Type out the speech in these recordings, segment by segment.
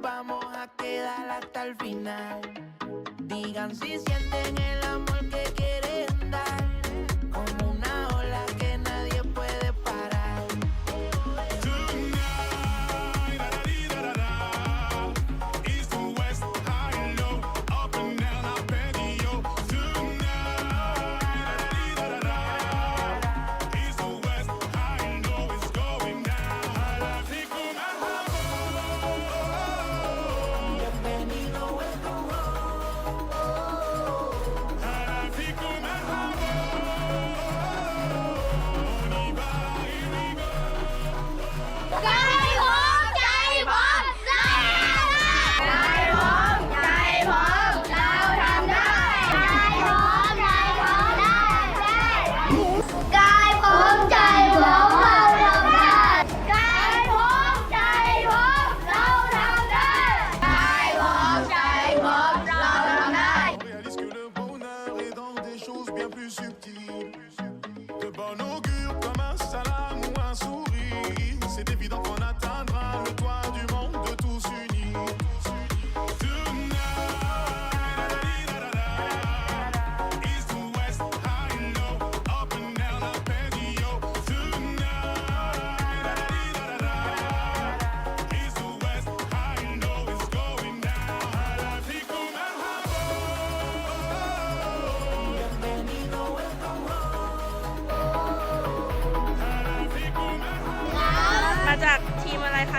vamos a quedar hasta el final. Digan si sienten el amor que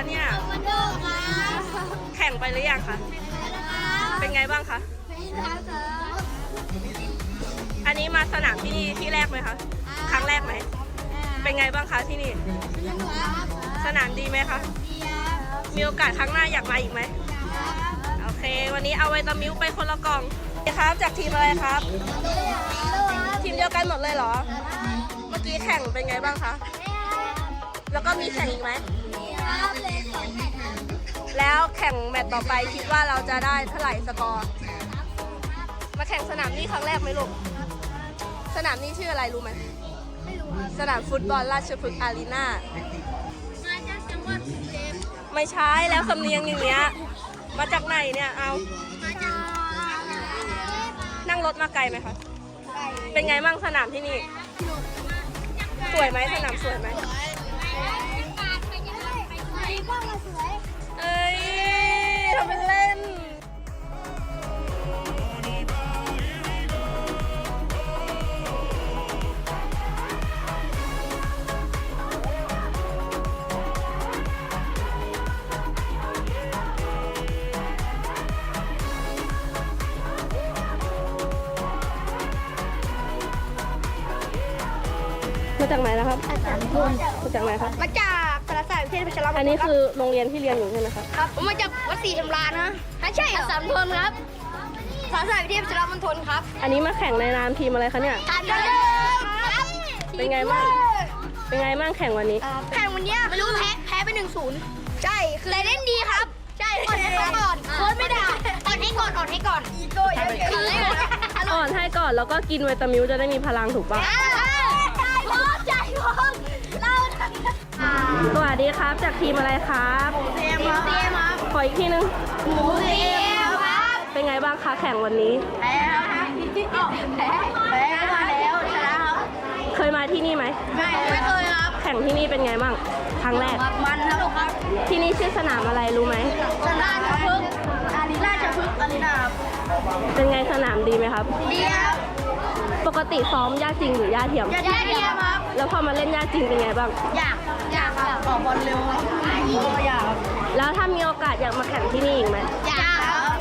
คะเนี่ยมันโดครับแข่งไปหรือยังคะ เป็นไงบ้างคะอันนี้มาสนามที่นี่ที่แรกไหมคะ ครั้งแรกไหม เป็นไงบ้างคะที่นี่สนามดีไหมคะมีโอกาสครั้งหน้าอยากมาอีกไหมโอเค วันนี้เอาไวตามิวไปคนละกล่องครับจากทีมอะไรครับทีมเดียวกันหมดเลยเหรอ เมื่อกี้แข่งเป็นไงบ้างคะ แล้วก็มีแข่งอีกไหม แล้วแข่งแมตช์ต่อไปคิดว่าเราจะได้เท่าไหร่สกอร์มาแข่งสนามนี้ครั้งแรกไหมลูกสนามนี้ชื่ออะไรรู้ไหมสนามฟุตบอลราชพฤกษ์อารีนามาจากจังหวัดกรุงเทพไม่ใช่แล้วสำเนียงอย่างเงี้ยมาจากไหนเนี่ยเอามาจากนั่งรถมาไกลไหมคะเป็นไงมั่งสนามที่นี่ สวยไหมสนามสวยไหม เอ้ยทำเป็นเล่น มาจากไหนนะครับมาจากไหนครับ มาจาก เทศพัชรอันนี้คือโรงเรียนที่เรียนอยู่ใช่ไหมครับครับผมมาจากวัดศรีธรรมราชนะไม่ใช่เหรอสามทนครับสารศาสตร์วิเทศพัชรมณฑลครับอันนี้มาแข่งในนามทีมอะไรคะเนี่ยทานกันเลยครับเป็นไงบ้างเป็นไงบ้างแข่งวันนี้ แข่งวันเนี้ยไม่รู้แพ้แพ้ไปหนึ่งศูนย์ใช่คือแต่เล่นดีครับ ใช่อ่อนให้ก่อนโค้ชไม่ด่าอ่อนให้ก่อนอ่อนให้ก่อนอีโก้เยอะๆคืออ่อนให้ก่อนแล้วก็กินวิตามิวจะได้มีพลังถูกปะใจพร้อมใจพร้อมเรา สวัสดีครับ จากทีมอะไรครับเตรียมครับเตรียมครับขออีกทีนึงหมูเตรียมครับ เป็นไงบ้างคะแข่งวันนี้ แพ้ครับแพ้แพ้มาแล้วชนะครับ เคยมาที่นี่ไหม ไม่ไม่เคยครับ แข่งที่นี่เป็นไงบ้าง ครั้งแรก มันครับ ที่นี่ชื่อสนามอะไรรู้ไหมสนามพึกอารีนาจะพึกอารีนาครับเป็นไงสนามดีไหมครับ ดีครับ ปกติซ้อมหญ้าจริงหรือหญ้าเทียมอย่าได้เทียมครับ แล้วพอมาเล่นหญ้าจริงเป็นไงบ้าง อยาก อยากครับออกบอลเร็วครับก็อยากครับแล้วถ้ามีโอกาสอยากมาแข่งที่นี่อีกไหมอยากครับ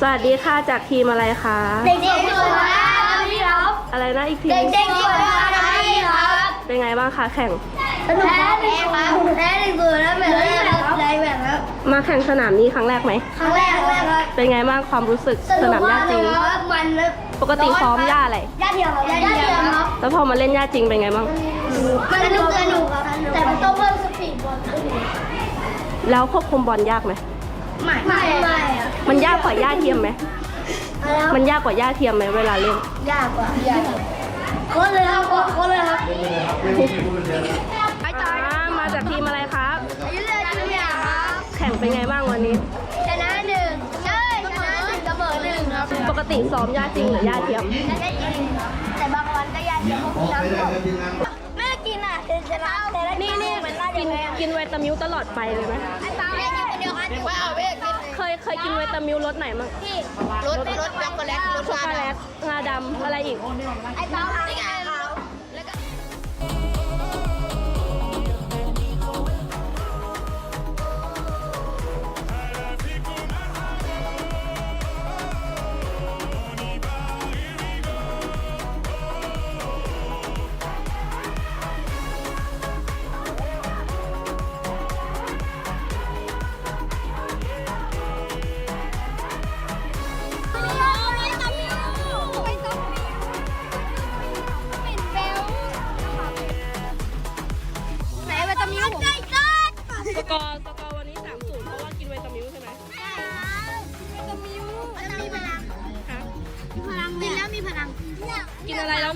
สวัสดีค่ะจากทีมอะไรคะเด็กๆที่สวยครับพี่ครับอะไรนะอีกทีเด็กๆที่สวยครับพี่ครับเป็นไงบ้างคะแข่งสนุกครับแพ้ครับแพ้หนึ่งศูนย์แล้วแบบแรกครับได้แบบครับมาแข่งสนามนี้ครั้งแรกไหมครั้งแรกครับเป็นไงบ้างความรู้สึกสนามหญ้าจริงครับมันเลยปกติซ้อมหญ้าอะไรย่าเทียมครับย่าเทียมครับแล้วพอมาเล่นหญ้าจริงเป็นไงบ้างมันสนุกสนุกครับแต่มันต้องเพิ่มสปีดบอลขึ้น แล้วควบคุมบอลยากไหม ไม่ไม่ไม่อะมันยากกว่าหญ้าเทียมไหม แล้วมันยากกว่าหญ้าเทียมไหมเวลาเล่น ยากกว่ายากคนเลยครับคนเลยครับอ่ามาจากทีมอะไรครับ อายุเลยจูเนียร์ครับแข่งเป็นไงบ้างวันนี้ ชนะหนึ่งใช่ชนะหนึ่งเสมอหนึ่งครับปกติซ้อมยาจริงหรือยาเทียม ชนะจริงแต่บางวันก็ยากจะพวกน้ำตกแม่กินอะถึงชนะแต่ละนี่นี่เหมือนน่า กินแพ้กินไวตามิวตลอดไปเลยไหมไอ้เปาเล่นอยู่คนเดียวกันว่าเอาเวกินเคยเคยกินไวตามิวรสไหนมั้งพี่รสรสช็อกโกแลตรสช็อกโกแลตงาดำอะไรอีกไอ้ตานี่ไง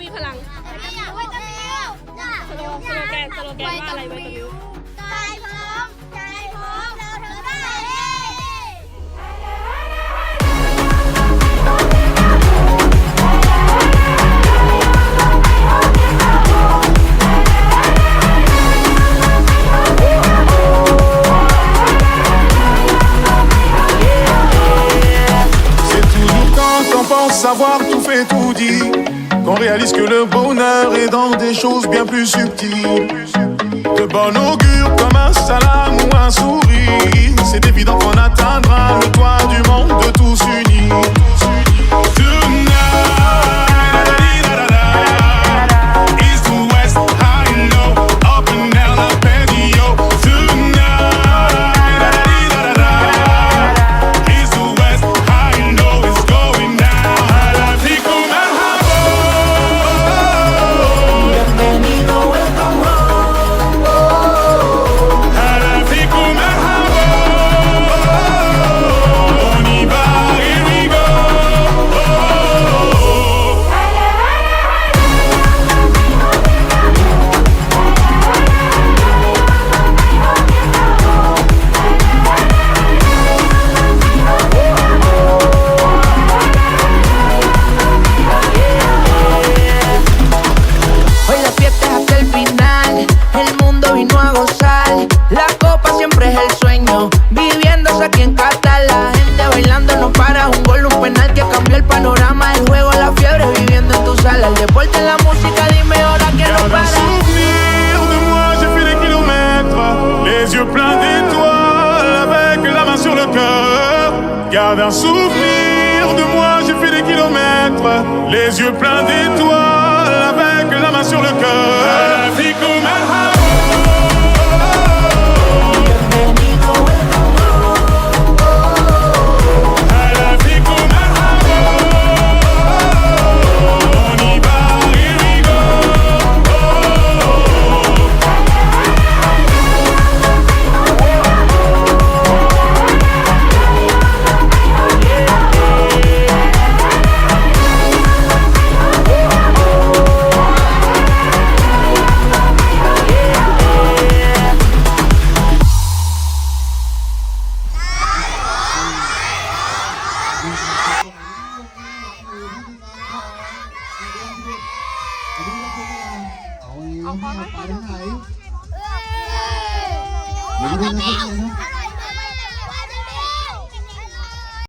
กินอะไรแล้วมีพลังวิตามิวสโลสโลแกนสโลแกนว่าอะไรไวตามิว ใจพร้อมใจพร้อมเราทำได้ C'est toujours quand on pense savoir tout fait tout dit qu'on réalise que le bonheur est dans des choses bien plus subtiles. De bon augure comme un salam ou un sourire. C'est évident qu'on atteindra le toit du monde de Garde un souvenir de moi, j'ai fait des kilomètres, les yeux pleins d'étoiles, avec la main sur le cœur.